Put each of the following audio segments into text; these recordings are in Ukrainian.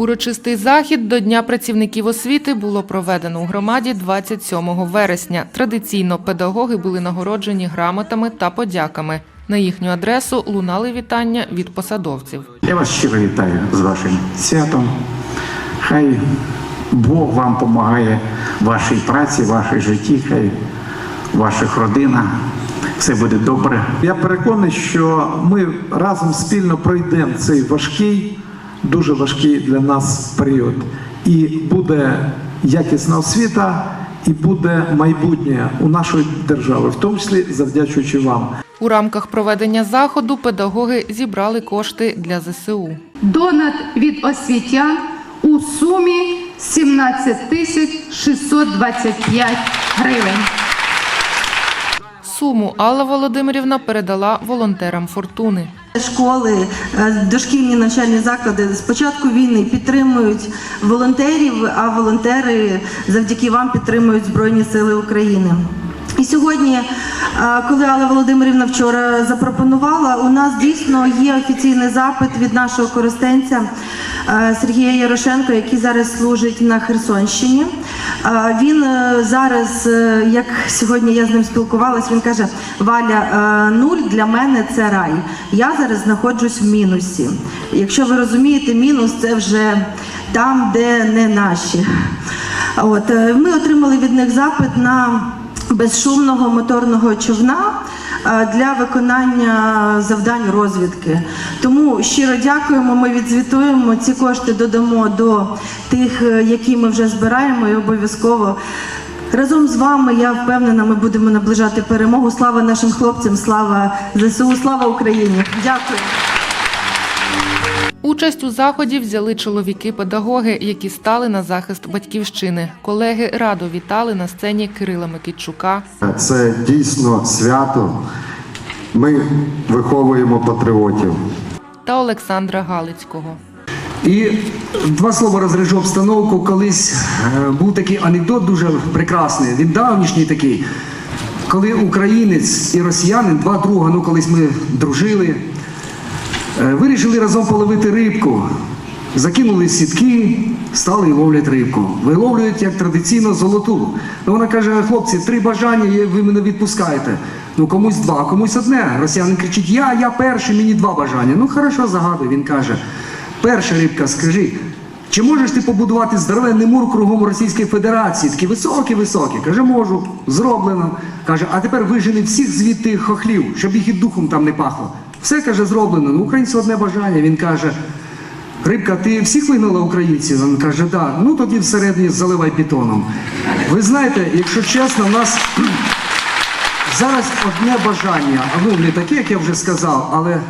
Урочистий захід до Дня працівників освіти було проведено у громаді 27 вересня. Традиційно педагоги були нагороджені грамотами та подяками. На їхню адресу лунали вітання від посадовців. Я вас щиро вітаю з вашим святом. Хай Бог вам допомагає в вашій праці, в вашій житті, хай ваших родинах все буде добре. Я переконаний, що ми разом спільно пройдемо цей важкий, дуже важкий для нас період. І буде якісна освіта, і буде майбутнє у нашої держави, в тому числі завдячуючи вам. У рамках проведення заходу педагоги зібрали кошти для ЗСУ. Донат від освітян у сумі 17 тисяч 625 гривень. Суму Алла Володимирівна передала волонтерам фортуни. Школи, е, дошкільні навчальні заклади з початку війни підтримують волонтерів, а волонтери завдяки вам підтримують Збройні Сили України. І сьогодні, е, коли Алла Володимирівна вчора запропонувала, у нас дійсно є офіційний запит від нашого користенця е, Сергія Ярошенко, який зараз служить на Херсонщині. Він е, зараз, е, як сьогодні я з ним спілкувалась, він каже: Валя, е, нуль для мене це рай. Я зараз знаходжусь в мінусі. Якщо ви розумієте, мінус це вже там, де не наші. От ми отримали від них запит на безшумного моторного човна для виконання завдань розвідки. Тому щиро дякуємо. Ми відзвітуємо ці кошти додамо до тих, е, які ми вже збираємо, і обов'язково. Разом з вами я впевнена, ми будемо наближати перемогу. Слава нашим хлопцям, слава ЗСУ, слава Україні! Дякую. Участь у заході взяли чоловіки-педагоги, які стали на захист батьківщини. Колеги радо вітали на сцені Кирила Микитчука. Це дійсно свято. Ми виховуємо патріотів. та Олександра Галицького. І два слова розрежу обстановку. Колись е, був такий анекдот дуже прекрасний, він давнішній такий, коли українець і росіянин, два друга, ну колись ми дружили, вирішили разом половити рибку. Закинули сітки, стали і ловлять рибку. Виловлюють як традиційно золоту. Ну вона каже: хлопці, три бажання, ви мене відпускаєте. Ну комусь два, комусь одне. Росіянин кричить: Я, я перший, мені два бажання. Ну хорошо, загадуй. Він каже: перша рибка, скажи, чи можеш ти побудувати здоровенний мур кругом Російської Федерації? Такий високий, високий. Каже, можу, зроблено. Каже, а тепер вижени всіх звідти хохлів, щоб їх і духом там не пахло. Все каже, зроблено. Ну, українцю одне бажання. Він каже. Рибка, ти всіх вигнала українців? Він каже, да. Ну тоді всередині заливай бетоном. Ви знаєте, якщо чесно, в нас зараз одне бажання, а ну не таке, як я вже сказав, але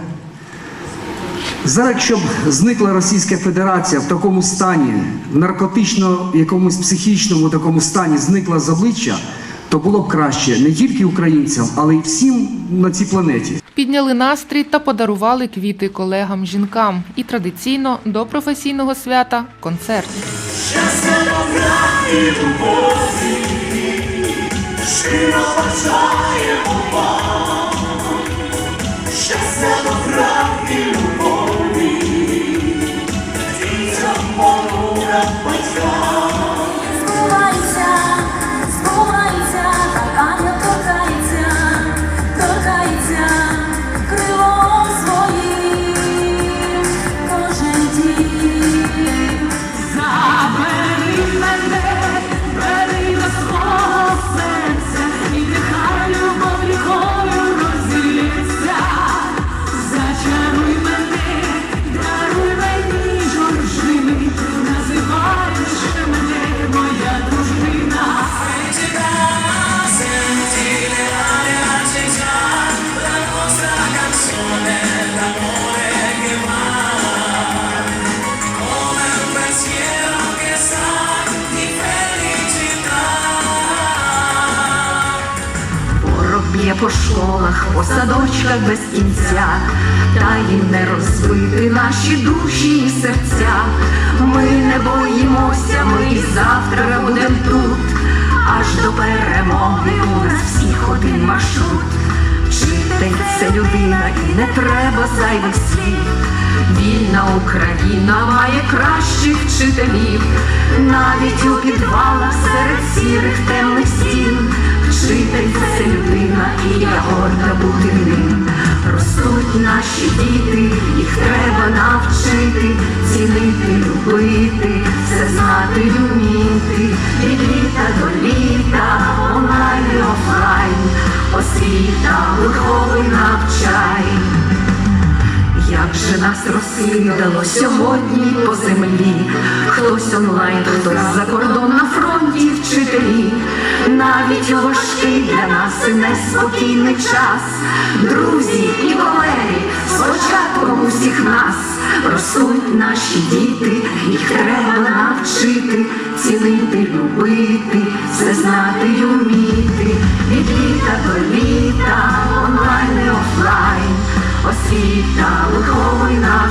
зараз, щоб зникла Російська Федерація в такому стані, в наркотично якомусь психічному такому стані зникла з обличчя, то було б краще не тільки українцям, але й всім на цій планеті. Підняли настрій та подарували квіти колегам жінкам. І традиційно до професійного свята концерт. Щастя добра і любові, дітям понурам батькам. По школах, по садочках без кінця, та й не розбити наші душі і серця. Ми не боїмося, ми і завтра будем тут, аж до перемоги у нас всіх один маршрут. Вчитель це людина і не треба зайвих слів. Вільна Україна має кращих вчителів, навіть у підвалах серед сірих темних наші діти, їх треба навчити, цінити, любити, все знати й уміти, від літа до літа, онлайн офлайн, освіта, виховуй, навчай. Як же нас розкидало сьогодні по землі, хтось онлайн, хтось за кордон на фронті вчителі, навіть важкий для нас неспокійний час, друзі усіх нас. Ростуть наші діти, їх треба навчити, цінити, любити, все знати й уміти, від літа до літа, онлайн і офлайн. Освіта, виховуй, навчай.